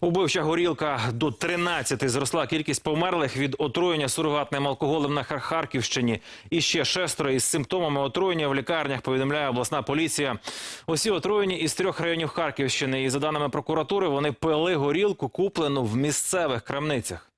Убивча горілка до 13 зросла кількість померлих від отруєння сурогатним алкоголем на Харківщині. І ще шестеро із симптомами отруєння в лікарнях повідомляє обласна поліція. Усі отруєні із трьох районів Харківщини. І за даними прокуратури, вони пили горілку, куплену в місцевих крамницях.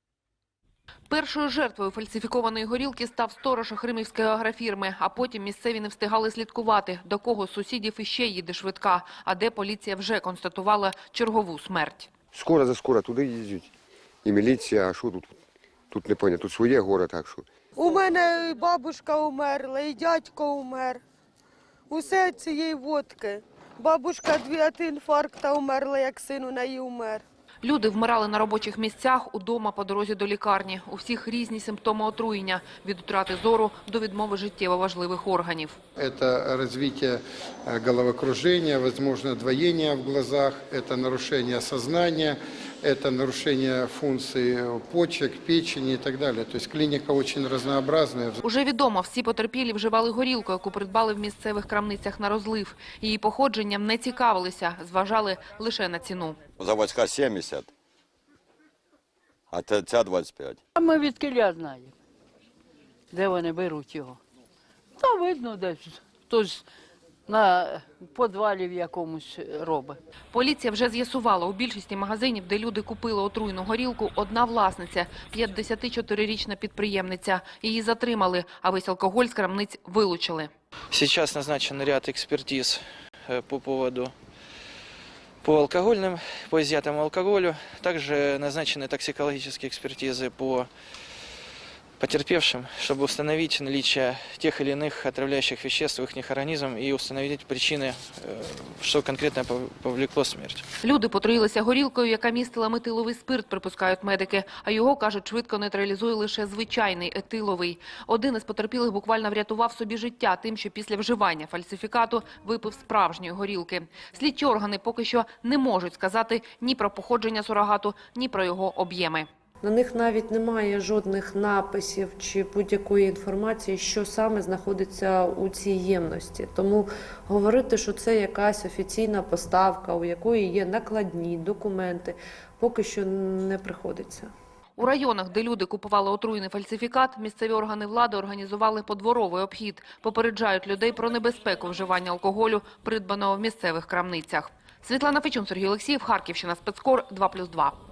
Першою жертвою фальсифікованої горілки став сторож Хримівської агрофірми, а потім місцеві не встигали слідкувати, до кого з сусідів іще їде швидка, а де поліція вже констатувала чергову смерть. Скоро за скоро туди їздять. І міліція, а що тут? Тут не понятно, тут своє горе, так що. У мене і бабушка умерла, і дядько умер. Усе цієї водки. Бабушка дві от інфаркта умерла, як син у неї умер. Люди вмирали на робочих місцях, удома по дорозі до лікарні. У всіх різні симптоми отруєння – від утрати зору до відмови життєво важливих органів. Это развитие э, головокружения, возможно, двоение в глазах, это нарушение сознания, это нарушение функций почек, печени и так далее. То есть клиника очень разнообразная. Уже відомо, всі потерпілі вживали горілку, яку придбали в місцевих крамницях на розлив. Її походженням не цікавилися, зважали лише на ціну. Заводська 70, а ця- ця 25. А ми від кіля знаємо, де вони беруть його. Та видно десь. Хтось на подвалі в якомусь робить. Поліція вже з'ясувала, у більшості магазинів, де люди купили отруйну горілку, одна власниця – 54-річна підприємниця. Її затримали, а весь алкоголь з крамниць вилучили. Сейчас назначен ряд экспертиз э, по поводу по алкогольным, по изъятому алкоголю. Также назначены токсикологические экспертизы по потерпевшим, чтобы установить наличие тех или иных отравляющих веществ в их организм и установить причины, э, что конкретно пов- повлекло смерть. Люди потруїлися горілкою, яка містила метиловий спирт, припускають медики. А його, кажуть, швидко нейтралізує лише звичайний етиловий. Один із потерпілих буквально врятував собі життя тим, що після вживання фальсифікату випив справжньої горілки. Слідчі органи поки що не можуть сказати ні про походження сурогату, ні про його об'єми. На них навіть немає жодних написів чи будь-якої інформації, що саме знаходиться у цій ємності. Тому говорити, що це якась офіційна поставка, у якої є накладні документи, поки що не приходиться. У районах, де люди купували отруєний фальсифікат, місцеві органи влади організували подворовий обхід. Попереджають людей про небезпеку вживання алкоголю, придбаного в місцевих крамницях. Світлана Фечун, Сергій Олексіїв, Харківщина, спецкор 2+,2.